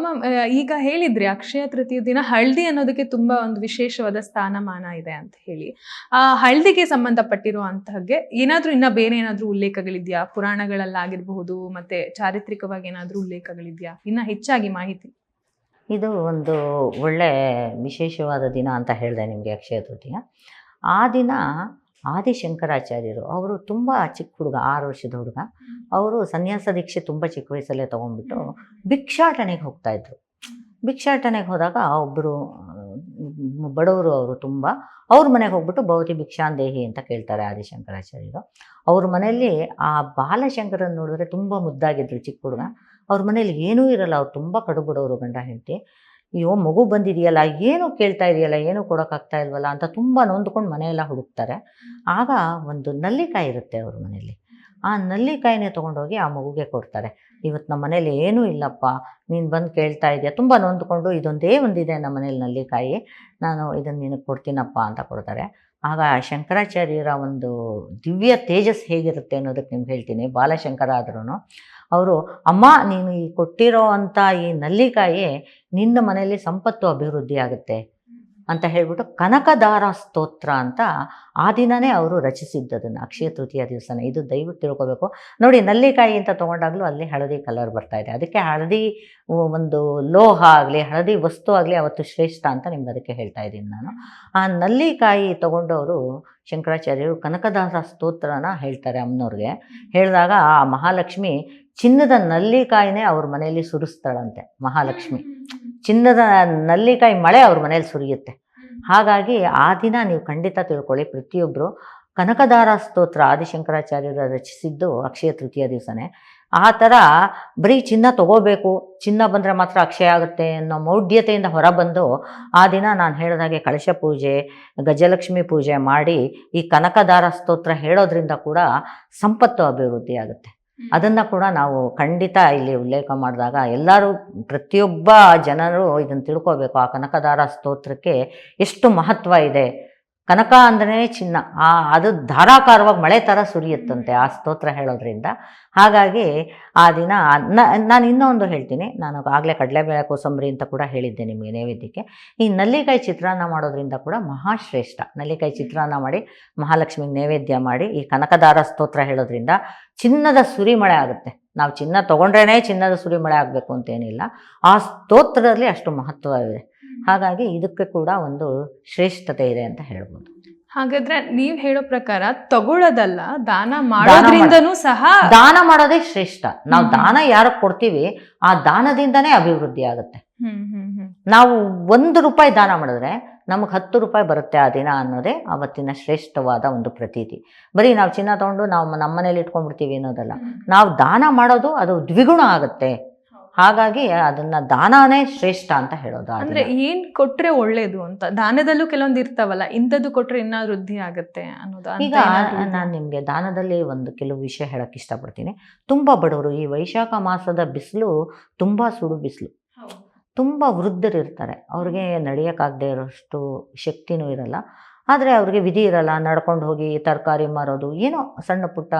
Ma'am ಈಗ ಹೇಳಿದ್ರಿ ಅಕ್ಷಯ ತೃತೀಯ ದಿನ ಹಳದಿ ಅನ್ನೋದಕ್ಕೆ ತುಂಬಾ ಒಂದು ವಿಶೇಷವಾದ ಸ್ಥಾನಮಾನ ಇದೆ ಅಂತ ಹೇಳಿ. ಆ, ಹಳದಿಗೆ ಸಂಬಂಧಪಟ್ಟಿರುವಂತಹಗೆ ಏನಾದ್ರೂ ಇನ್ನ ಬೇರೆ ಏನಾದ್ರೂ ಉಲ್ಲೇಖಗಳಿದೆಯಾ? ಪುರಾಣಗಳಲ್ಲಾಗಿರಬಹುದು, ಮತ್ತೆ ಚಾರಿತ್ರಿಕವಾಗಿ ಏನಾದ್ರೂ ಉಲ್ಲೇಖಗಳಿದೆಯಾ? ಇನ್ನ ಹೆಚ್ಚಾಗಿ ಮಾಹಿತಿ. ಇದು ಒಂದು ಒಳ್ಳೆ ವಿಶೇಷವಾದ ದಿನ ಅಂತ ಹೇಳಿದೆ ನಿಮಗೆ ಅಕ್ಷಯ ತೃತೀಯ. ಆ ದಿನ ಆದಿಶಂಕರಾಚಾರ್ಯರು ಅವರು ತುಂಬ ಚಿಕ್ಕ ಹುಡುಗ ಆರು ವರ್ಷದ ಹುಡುಗ. ಅವರು ಸನ್ಯಾಸ ದೀಕ್ಷೆ ತುಂಬ ಚಿಕ್ಕ ವಯಸ್ಸಲ್ಲೇ ತೊಗೊಂಡ್ಬಿಟ್ಟು ಭಿಕ್ಷಾಟನೆಗೆ ಹೋಗ್ತಾಯಿದ್ರು ಭಿಕ್ಷಾಟನೆಗೆ ಹೋದಾಗ ಒಬ್ಬರು ಬಡವರು ಅವರು ತುಂಬ ಅವ್ರ ಮನೆಗೆ ಹೋಗ್ಬಿಟ್ಟು ಭೌತಿ ಭಿಕ್ಷಾಂದೇಹಿ ಅಂತ ಕೇಳ್ತಾರೆ ಆದಿಶಂಕರಾಚಾರ್ಯರು. ಅವ್ರ ಮನೆಯಲ್ಲಿ ಆ ಬಾಲಶಂಕರನ್ ನೋಡಿದ್ರೆ ತುಂಬ ಮುದ್ದಾಗಿದ್ರು ಚಿಕ್ಕ ಹುಡುಗ. ಅವ್ರ ಮನೇಲಿ ಏನೂ ಇರಲ್ಲ ಅವ್ರು ತುಂಬ ಕಡುಬಡವರು ಗಂಡ ಹೆಂಡತಿ. ಅಯ್ಯೋ, ಮಗು ಬಂದಿದೆಯಲ್ಲ, ಏನು ಕೇಳ್ತಾ ಇದೆಯಲ್ಲ, ಏನು ಕೊಡೋಕ್ಕಾಗ್ತಾ ಇಲ್ವಲ್ಲ ಅಂತ ತುಂಬ ನೊಂದ್ಕೊಂಡು ಮನೆಯೆಲ್ಲ ಹುಡುಕ್ತಾರೆ. ಆಗ ಒಂದು ನಲ್ಲಿಕಾಯಿ ಇರುತ್ತೆ ಅವ್ರ ಮನೆಯಲ್ಲಿ. ಆ ನಲ್ಲಿಕಾಯಿನೇ ತೊಗೊಂಡೋಗಿ ಆ ಮಗುಗೆ ಕೊಡ್ತಾರೆ. ಇವತ್ತು ನಮ್ಮ ಮನೇಲಿ ಏನೂ ಇಲ್ಲಪ್ಪ, ನೀನು ಬಂದು ಕೇಳ್ತಾ ಇದೆಯಾ? ತುಂಬ ನೊಂದ್ಕೊಂಡು, ಇದೊಂದೇ ಒಂದಿದೆ ನಮ್ಮ ಮನೇಲಿ ನಲ್ಲಿಕಾಯಿ, ನಾನು ಇದನ್ನು ನಿನಗೆ ಕೊಡ್ತೀನಪ್ಪ ಅಂತ ಕೊಡ್ತಾರೆ. ಆಗ ಶಂಕರಾಚಾರ್ಯರ ಒಂದು ದಿವ್ಯ ತೇಜಸ್ ಹೇಗಿರುತ್ತೆ ಅನ್ನೋದಕ್ಕೆ ನಿಮ್ಗೆ ಹೇಳ್ತೀನಿ ಬಾಲಶಂಕರ ಆದ್ರೂ ಅವರು ಅಮ್ಮ ನೀನು ಈ ಕೊಟ್ಟಿರೋ ಅಂಥ ಈ ನಲ್ಲಿಕಾಯಿ ನಿನ್ನ ಮನೆಯಲ್ಲಿ ಸಂಪತ್ತು ಅಭಿವೃದ್ಧಿ ಆಗುತ್ತೆ ಅಂತ ಹೇಳ್ಬಿಟ್ಟು ಕನಕದಾರ ಸ್ತೋತ್ರ ಅಂತ ಆ ದಿನನೇ ಅವರು ರಚಿಸಿದ್ದದನ್ನು ಅಕ್ಷಯ ತೃತೀಯ ದಿವಸನ. ಇದು ದಯವಿಟ್ಟು ತಿಳ್ಕೊಬೇಕು. ನೋಡಿ, ನಲ್ಲಿಕಾಯಿ ಅಂತ ತೊಗೊಂಡಾಗಲೂ ಅಲ್ಲಿ ಹಳದಿ ಕಲರ್ ಬರ್ತಾ ಇದೆ. ಅದಕ್ಕೆ ಹಳದಿ ಒಂದು ಲೋಹ ಆಗಲಿ, ಹಳದಿ ವಸ್ತು ಆಗಲಿ ಅವತ್ತು ಶ್ರೇಷ್ಠ ಅಂತ ನಿಮ್ಗೆ ಅದಕ್ಕೆ ಹೇಳ್ತಾ ಇದ್ದೀನಿ ನಾನು. ಆ ನಲ್ಲಿಕಾಯಿ ತಗೊಂಡವರು ಶಂಕರಾಚಾರ್ಯರು ಕನಕದಾಸ ಸ್ತೋತ್ರನ ಹೇಳ್ತಾರೆ ಅಮ್ಮನವ್ರಿಗೆ. ಹೇಳಿದಾಗ ಆ ಮಹಾಲಕ್ಷ್ಮಿ ಚಿನ್ನದ ನಲ್ಲಿಕಾಯಿನೇ ಅವ್ರ ಮನೆಯಲ್ಲಿ ಸುರಿಸ್ತಾಳಂತೆ ಮಹಾಲಕ್ಷ್ಮಿ. ಚಿನ್ನದ ನಲ್ಲಿಕಾಯಿ ಮಳೆ ಅವ್ರ ಮನೇಲಿ ಸುರಿಯುತ್ತೆ. ಹಾಗಾಗಿ ಆ ದಿನ ನೀವು ಖಂಡಿತ ತಿಳ್ಕೊಳ್ಳಿ ಪ್ರತಿಯೊಬ್ಬರು ಕನಕದಾರ ಸ್ತೋತ್ರ ಆದಿಶಂಕರಾಚಾರ್ಯರು ರಚಿಸಿದ್ದು ಅಕ್ಷಯ ತೃತೀಯ ದಿವಸನೇ. ಆ ಥರ ಬರೀ ಚಿನ್ನ ತಗೋಬೇಕು ಚಿನ್ನ ಬಂದರೆ ಮಾತ್ರ ಅಕ್ಷಯ ಆಗುತ್ತೆ ಅನ್ನೋ ಮೌಢ್ಯತೆಯಿಂದ ಹೊರಬಂದು ಆ ದಿನ ನಾನು ಹೇಳಿದಾಗೆ ಕಳಶ ಪೂಜೆ ಗಜಲಕ್ಷ್ಮಿ ಪೂಜೆ ಮಾಡಿ ಈ ಕನಕದಾರ ಸ್ತೋತ್ರ ಹೇಳೋದ್ರಿಂದ ಕೂಡ ಸಂಪತ್ತು ಅಭಿವೃದ್ಧಿ ಆಗುತ್ತೆ ಅದನ್ನು ಕೂಡ ನಾವು ಖಂಡಿತ ಇಲ್ಲಿ ಉಲ್ಲೇಖ ಮಾಡಿದಾಗ ಎಲ್ಲರೂ ಪ್ರತಿಯೊಬ್ಬ ಜನರು ಇದನ್ನು ತಿಳ್ಕೋಬೇಕು. ಆ ಕನಕದಾರ ಸ್ತೋತ್ರಕ್ಕೆ ಎಷ್ಟು ಮಹತ್ವ ಇದೆ. ಕನಕ ಅಂದ್ರೆ ಚಿನ್ನ. ಆ, ಅದು ಧಾರಾಕಾರವಾಗಿ ಮಳೆ ಥರ ಸುರಿಯುತ್ತಂತೆ ಆ ಸ್ತೋತ್ರ ಹೇಳೋದ್ರಿಂದ. ಹಾಗಾಗಿ ಆ ದಿನ ನಾನು ಇನ್ನೊಂದು ಹೇಳ್ತೀನಿ. ನಾನು ಆಗಲೇ ಕಡಲೆಬೇಳೆ ಕೋಸಂಬರಿ ಅಂತ ಕೂಡ ಹೇಳಿದ್ದೆ ನಿಮಗೆ ನೈವೇದ್ಯಕ್ಕೆ. ಈ ನಲ್ಲಿಕಾಯಿ ಚಿತ್ರಾನ್ನ ಮಾಡೋದ್ರಿಂದ ಕೂಡ ಮಹಾಶ್ರೇಷ್ಠ. ನಲ್ಲಿಕಾಯಿ ಚಿತ್ರಾನ್ನ ಮಾಡಿ, ಮಹಾಲಕ್ಷ್ಮಿಗೆ ನೈವೇದ್ಯ ಮಾಡಿ, ಈ ಕನಕದಾರ ಸ್ತೋತ್ರ ಹೇಳೋದ್ರಿಂದ ಚಿನ್ನದ ಸುರಿಮಳೆ ಆಗುತ್ತೆ. ನಾವು ಚಿನ್ನ ತೊಗೊಂಡ್ರೇ ಚಿನ್ನದ ಸುರಿಮಳೆ ಆಗಬೇಕು ಅಂತೇನಿಲ್ಲ. ಆ ಸ್ತೋತ್ರದಲ್ಲಿ ಅಷ್ಟು ಮಹತ್ವವಿದೆ ಹಾಗಾಗಿ ಇದಕ್ಕೆ ಕೂಡ ಒಂದು ಶ್ರೇಷ್ಠತೆ ಇದೆ ಅಂತ ಹೇಳ್ಬೋದು. ಹಾಗಾದ್ರೆ ನೀವ್ ಹೇಳೋ ಪ್ರಕಾರ ತಗೊಳ್ಳೋದಲ್ಲ ದಾನ ಮಾಡೋದ್ರಿಂದನೂ ಸಹ ದಾನ ಮಾಡೋದೇ ಶ್ರೇಷ್ಠ. ನಾವು ದಾನ ಯಾರಿಗೆ ಕೊಡ್ತೀವಿ ಆ ದಾನದಿಂದನೇ ಅಭಿವೃದ್ಧಿ ಆಗುತ್ತೆ. ನಾವು ಒಂದು ರೂಪಾಯಿ ದಾನ ಮಾಡಿದ್ರೆ ನಮಗೆ ಹತ್ತು ರೂಪಾಯಿ ಬರುತ್ತೆ ಆ ದಿನ ಅನ್ನೋದೇ ಅವತ್ತಿನ ಶ್ರೇಷ್ಠವಾದ ಒಂದು ಪ್ರತೀತಿ. ಬರೀ ನಾವು ಚಿನ್ನ ತಗೊಂಡು ನಾವು ನಮ್ಮ ಮನೇಲಿ ಇಟ್ಕೊಂಡ್ಬಿಡ್ತೀವಿ ಅನ್ನೋದಲ್ಲ. ನಾವು ದಾನ ಮಾಡೋದು ಅದು ದ್ವಿಗುಣ ಆಗುತ್ತೆ. ಹಾಗಾಗಿ ಅದನ್ನ ದಾನನೇ ಶ್ರೇಷ್ಠ ಅಂತ ಹೇಳೋದು ಅಂದ್ರೆ. ಏನ್ ಕೊಟ್ರೆ ಒಳ್ಳೇದು ಅಂತ? ದಾನದಲ್ಲೂ ಕೆಲವೊಂದು ಇರ್ತಾವಲ್ಲ ಇಂಥದ್ದು ಕೊಟ್ರೆ ಇನ್ನ ವೃದ್ಧಿ ಆಗುತ್ತೆ ಅನ್ನೋದು ಈಗ ನಾನು ನಿಮಗೆ ದಾನದಲ್ಲಿ ಒಂದು ಕೆಲವು ವಿಷಯ ಹೇಳಕ್ ಇಷ್ಟಪಡ್ತೀನಿ. ತುಂಬಾ ಬಡವರು ಈ ವೈಶಾಖ ಮಾಸದ ಬಿಸಿಲು ತುಂಬಾ ಸುಡು ಬಿಸಿಲು. ತುಂಬಾ ವೃದ್ಧರಿರ್ತಾರೆ. ಅವ್ರಿಗೆ ನಡೆಯೋಕ್ಕಾಗದೇ ಇರೋಷ್ಟು ಶಕ್ತಿನೂ ಇರಲ್ಲ. ಆದರೆ ಅವ್ರಿಗೆ ವಿಧಿ ಇರಲ್ಲ ನಡ್ಕೊಂಡು ಹೋಗಿ ತರಕಾರಿ ಮಾರೋದು. ಏನೋ ಸಣ್ಣ ಪುಟ್ಟ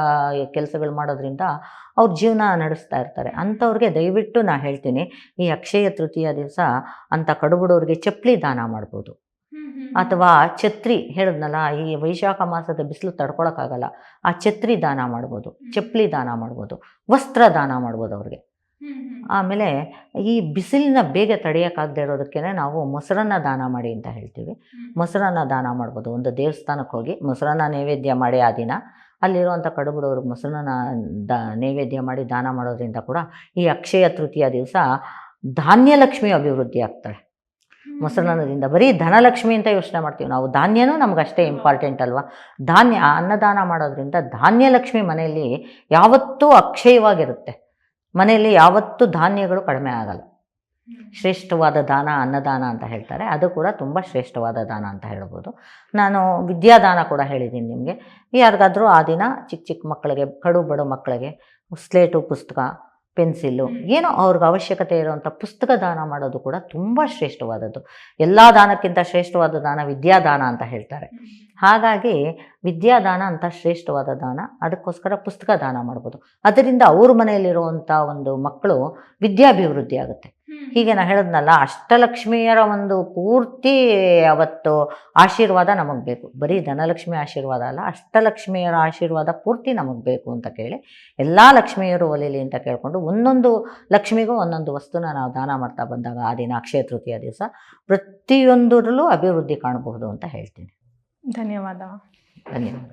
ಕೆಲಸಗಳು ಮಾಡೋದ್ರಿಂದ ಅವ್ರ ಜೀವನ ನಡೆಸ್ತಾ ಇರ್ತಾರೆ. ಅಂಥವ್ರಿಗೆ ದಯವಿಟ್ಟು ನಾನು ಹೇಳ್ತೀನಿ ಈ ಅಕ್ಷಯ ತೃತೀಯ ದಿವಸ ಅಂಥ ಕಡುಬಡವ್ರಿಗೆ ಚಪ್ಪಲಿ ದಾನ ಮಾಡ್ಬೋದು. ಅಥವಾ ಛತ್ರಿ ಹೇಳಿದ್ನಲ್ಲ ಈ ವೈಶಾಖ ಮಾಸದ ಬಿಸಿಲು ತಡ್ಕೊಳಕ್ಕಾಗಲ್ಲ ಆ ಛತ್ರಿ ದಾನ ಮಾಡ್ಬೋದು. ಚಪ್ಪಲಿ ದಾನ ಮಾಡ್ಬೋದು. ವಸ್ತ್ರ ದಾನ ಮಾಡ್ಬೋದು ಅವ್ರಿಗೆ. ಆಮೇಲೆ ಈ ಬಿಸಿಲಿನ ಬೇಗ ತಡೆಯೋಕ್ಕಾಗದೆ ಇರೋದಕ್ಕೆ ನಾವು ಮೊಸರನ್ನ ದಾನ ಮಾಡಿ ಅಂತ ಹೇಳ್ತೀವಿ. ಮೊಸರನ್ನ ದಾನ ಮಾಡ್ಬೋದು. ಒಂದು ದೇವಸ್ಥಾನಕ್ಕೆ ಹೋಗಿ ಮೊಸರನ್ನ ನೈವೇದ್ಯ ಮಾಡಿ ಆ ದಿನ. ಅಲ್ಲಿರುವಂಥ ಕಡುಬಡವ್ರಿಗೆ ಮೊಸರನ್ನ ದ ನೈವೇದ್ಯ ಮಾಡಿ ದಾನ ಮಾಡೋದ್ರಿಂದ ಕೂಡ ಈ ಅಕ್ಷಯ ತೃತೀಯ ದಿವಸ ಧಾನ್ಯಲಕ್ಷ್ಮಿ ಅಭಿವೃದ್ಧಿ ಆಗ್ತಾಳೆ ಮೊಸರನ್ನದಿಂದ ಬರೀ ಧನಲಕ್ಷ್ಮಿ ಅಂತ ಯೋಚನೆ ಮಾಡ್ತೀವಿ. ನಾವು ಧಾನ್ಯನೂ ನಮಗಷ್ಟೇ ಅಷ್ಟೇ ಇಂಪಾರ್ಟೆಂಟ್ ಅಲ್ವಾ? ಧಾನ್ಯ ಅನ್ನದಾನ ಮಾಡೋದ್ರಿಂದ ಧಾನ್ಯಲಕ್ಷ್ಮಿ ಮನೆಯಲ್ಲಿ ಯಾವತ್ತೂ ಅಕ್ಷಯವಾಗಿರುತ್ತೆ. ಮನೆಯಲ್ಲಿ ಯಾವತ್ತೂ ಧಾನ್ಯಗಳು ಕಡಿಮೆ ಆಗಲ್ಲ. ಶ್ರೇಷ್ಠವಾದ ದಾನ, ಅನ್ನದಾನ ಅಂತ ಹೇಳ್ತಾರೆ. ಅದು ಕೂಡ ತುಂಬ ಶ್ರೇಷ್ಠವಾದ ದಾನ ಅಂತ ಹೇಳ್ಬೋದು. ನಾನು ವಿದ್ಯಾದಾನ ಕೂಡ ಹೇಳಿದ್ದೀನಿ ನಿಮಗೆ. ಯಾರಿಗಾದರೂ ಆ ದಿನ ಚಿಕ್ಕ ಚಿಕ್ಕ ಮಕ್ಕಳಿಗೆ, ಕಡು ಬಡು ಮಕ್ಕಳಿಗೆ, ಸ್ಲೇಟು ಪುಸ್ತಕ ಪೆನ್ಸಿಲ್ಲು. ಏನೋ ಅವ್ರಿಗೆ ಅವಶ್ಯಕತೆ ಇರುವಂಥ ಪುಸ್ತಕ ದಾನ ಮಾಡೋದು ಕೂಡ ತುಂಬ ಶ್ರೇಷ್ಠವಾದದ್ದು. ಎಲ್ಲ ದಾನಕ್ಕಿಂತ ಶ್ರೇಷ್ಠವಾದ ದಾನ ವಿದ್ಯಾದಾನ ಅಂತ ಹೇಳ್ತಾರೆ. ಹಾಗಾಗಿ ವಿದ್ಯಾದಾನ ಅಂತ ಶ್ರೇಷ್ಠವಾದ ದಾನ ಅದಕ್ಕೋಸ್ಕರ ಪುಸ್ತಕ ದಾನ ಮಾಡ್ಬೋದು. ಅದರಿಂದ ಅವ್ರ ಮನೆಯಲ್ಲಿರುವಂಥ ಒಂದು ಮಕ್ಕಳು ವಿದ್ಯಾಭಿವೃದ್ಧಿ ಆಗುತ್ತೆ. ಹೀಗೆ ನಾ ಹೇಳದ್ನಲ್ಲ ಅಷ್ಟಲಕ್ಷ್ಮಿಯರ ಒಂದು ಪೂರ್ತಿ ಅವತ್ತು ಆಶೀರ್ವಾದ ನಮಗೆ ಬೇಕು. ಬರೀ ಧನಲಕ್ಷ್ಮಿ ಆಶೀರ್ವಾದ ಅಲ್ಲ ಅಷ್ಟಲಕ್ಷ್ಮಿಯರ ಆಶೀರ್ವಾದ ಪೂರ್ತಿ ನಮಗೆ ಬೇಕು ಅಂತ ಕೇಳಿ ಎಲ್ಲ ಲಕ್ಷ್ಮಿಯರು ಒಲಿಲಿ ಅಂತ ಕೇಳಿಕೊಂಡು ಒಂದೊಂದು ಲಕ್ಷ್ಮಿಗೂ ಒಂದೊಂದು ವಸ್ತುನ ನಾವು ದಾನ ಮಾಡ್ತಾ ಬಂದಾಗ ಆ ದಿನ ಅಕ್ಷಯ ತೃತೀಯ ದಿವಸ ಪ್ರತಿಯೊಂದರಲ್ಲೂ ಅಭಿವೃದ್ಧಿ ಕಾಣಬಹುದು ಅಂತ ಹೇಳ್ತೀನಿ. ಧನ್ಯವಾದ. ಧನ್ಯವಾದ.